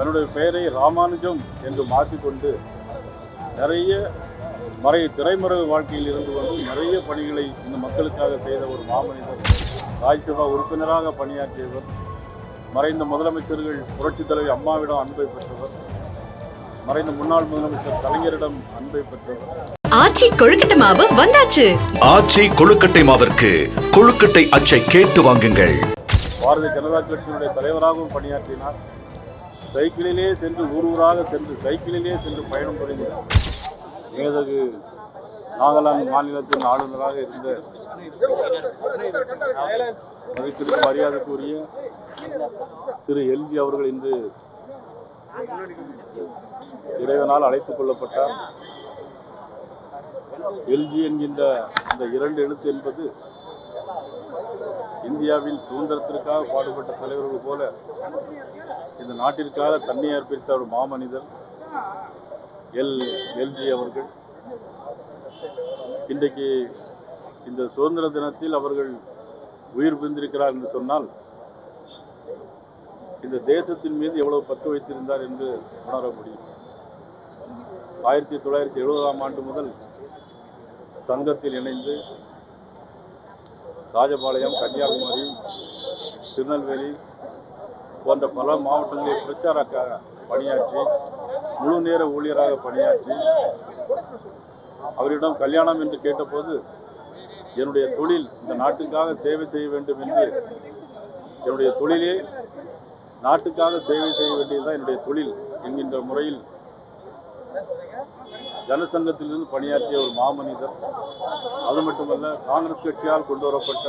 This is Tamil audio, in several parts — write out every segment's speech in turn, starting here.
தன்னுடைய பெயரை ராமானுஜம் என்று மாற்றிக்கொண்டு நிறைய மறை திரைமறைவு வாழ்க்கையில் இருந்து வந்து நிறைய பணிகளை இந்த மக்களுக்காக செய்த ஒரு மாமனிதர் ராஜ்யசபா உறுப்பினராக பணியாற்றியவர் மறைந்த முதலமைச்சர்கள் புரட்சித் தலைவி அம்மாவிடம் அன்பை பெற்றவர் மறைந்த முன்னாள் முதலமைச்சர் கலைஞரிடம் அன்பை பெற்றவர். ஆச்சி கொழுக்கட்டை மாவு வந்தாச்சு. ஆச்சி கொழுக்கட்டை மாவிற்கு கொழுக்கட்டை அச்சை கேட்டு வாங்குங்கள். பாரதிய ஜனதா கட்சியினுடைய தலைவராகவும் பணியாற்றினார். சைக்கிளிலே சென்று ஊர் ஊராக சென்று சைக்கிளிலே சென்று பயணம் புரிந்தார் மேதகு நாகாலாந்து மாநிலத்தின் ஆளுநராக இருந்த மதிப்பிற்கு மரியாதைக்குரிய திரு எல்ஜி அவர்கள் இன்று இறைவனால் அழைத்துக் கொள்ளப்பட்டார். எல்ஜி என்கின்ற இந்த இரண்டு எழுத்து என்பது இந்தியாவில் சுதந்திரத்திற்காக பாடுபட்ட தலைவர்கள் போல இந்த நாட்டிற்காக தன்னை அர்ப்பணித்த ஒரு மாமனிதர் எல். எல்ஜி அவர்கள். இன்றைக்கு இந்த சுதந்திர தினத்தில் அவர்கள் உயிர் பிரிந்திருக்கிறார் என்று சொன்னால் இந்த தேசத்தின் மீது எவ்வளவு பற்று வைத்திருந்தார் என்று உணர முடியும். ஆயிரத்தி தொள்ளாயிரத்தி எழுபதாம் ஆண்டு முதல் சங்கத்தில் இணைந்து ராஜபாளையம் கன்னியாகுமரி திருநெல்வேலி போன்ற பல மாவட்டங்களில் பிரச்சாரக்காக பணியாற்றி முழு நேர ஊழியராக பணியாற்றி அவரிடம் கல்யாணம் என்று கேட்டபோது என்னுடைய தொழில் இந்த நாட்டுக்காக சேவை செய்ய வேண்டும் என்று என்னுடைய தொழிலே நாட்டுக்காக சேவை செய்ய வேண்டியதுதான் என்னுடைய தொழில் என்கின்ற முறையில் ஜனசங்கத்திலிருந்து பணியாற்றிய ஒரு மாமனிதர். அது மட்டுமல்ல காங்கிரஸ் கட்சியால் கொண்டு வரப்பட்ட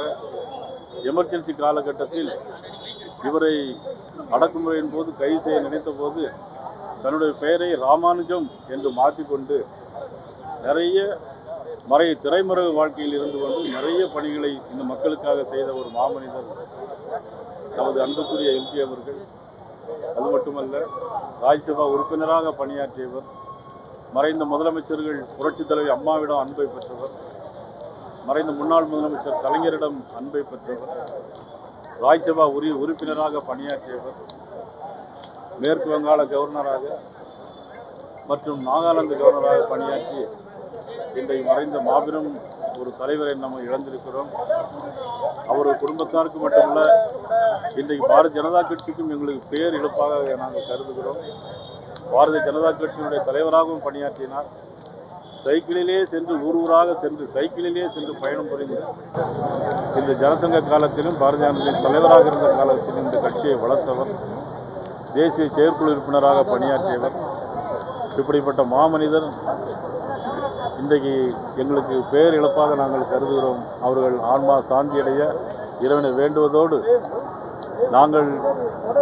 எமர்ஜென்சி காலகட்டத்தில் இவரை அடக்குமுறையின் போது கைது செய்ய நினைத்த போது தன்னுடைய பெயரை ராமானுஜம் என்று மாற்றிக்கொண்டு நிறைய மறை திரைமறைவு வாழ்க்கையில் இருந்து வந்து நிறைய பணிகளை இந்த மக்களுக்காக செய்த ஒரு மாமனிதர் நமது அன்புக்குரிய எம்ஜி அவர்கள். அது மட்டுமல்ல ராஜ்யசபா உறுப்பினராக பணியாற்றியவர் மறைந்த முதலமைச்சர்கள் புரட்சித் தலைவி அம்மாவிடம் அன்பை பெற்றவர் மறைந்த முன்னாள் முதலமைச்சர் கலைஞரிடம் அன்பை பெற்றவர் ராஜ்யசபா உரி உறுப்பினராக பணியாற்றியவர் மேற்கு வங்காள கவர்னராக மற்றும் நாகாலாந்து கவர்னராக பணியாற்றி இன்றைக்கு மறைந்த மாபெரும் ஒரு தலைவரை நம்ம இழந்திருக்கிறோம். அவரது குடும்பத்தாருக்கு மட்டுமல்ல இன்றைக்கு பாரதிய ஜனதா கட்சிக்கும் எங்களுக்கு பேர் இழப்பாக நாங்கள் கருதுகிறோம். பாரதிய ஜனதா கட்சியினுடைய தலைவராகவும் பணியாற்றினார். சைக்கிளிலே சென்று ஊர் ஊராக சென்று சைக்கிளிலே சென்று பயணம் புரிந்து இந்த ஜனசங்க காலத்திலும் பாரதிய தலைவராக இருந்த காலத்திலும் இந்த கட்சியை வளர்த்தவர் தேசிய செயற்குழு உறுப்பினராக பணியாற்றியவர் இப்படிப்பட்ட மாமனிதர் இன்றைக்கு எங்களுக்கு பேர் இழப்பாக நாங்கள் கருதுகிறோம். அவர்கள் ஆன்மா சாந்தியடைய இறைவனை வேண்டுவதோடு நாங்கள்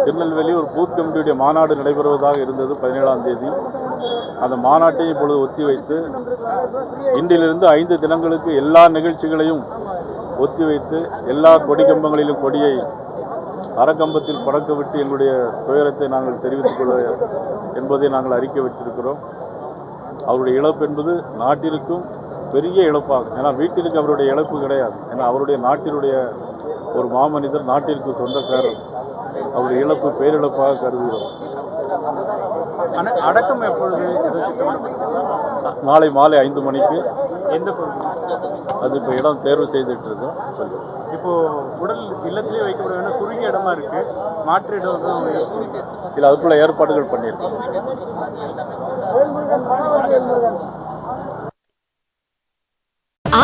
திருநெல்வேலி ஒரு பூத் கமிட்டியுடைய மாநாடு நடைபெறுவதாக இருந்தது பதினேழாம் தேதி. அந்த மாநாட்டை இப்பொழுது ஒத்திவைத்து இன்றிலிருந்து ஐந்து தினங்களுக்கு எல்லா நிகழ்ச்சிகளையும் ஒத்திவைத்து எல்லா கொடி கம்பங்களிலும் கொடியை அறக்கம்பத்தில் பறக்க விட்டு எங்களுடைய துயரத்தை நாங்கள் தெரிவித்துக் கொள்ள என்பதை நாங்கள் அறிக்கை வைத்திருக்கிறோம். அவருடைய இழப்பு என்பது நாட்டிற்கும் பெரிய இழப்பாகும். ஏன்னா வீட்டிற்கு அவருடைய இழப்பு கிடையாது. ஏன்னா அவருடைய நாட்டினுடைய ஒரு மாமனிதர் நாட்டிற்கு சொந்தக்காரர். அவருடைய இழப்பு பேரிழப்பாக கருதுகிறோம். அடக்கம் எப்பொழுது? நாளை மாலை ஐந்து மணிக்கு. எந்த அது இப்போ இடம் தேர்வு செய்துட்டு இருக்கோம் இப்போ உடல் இல்லத்திலே வைக்கப்பட வேண்டிய குறுகிய இடமா இருக்கு. மாற்று இடம் தான். இல்லை அதுக்குள்ள ஏற்பாடுகள் பண்ணியிருக்கோம்.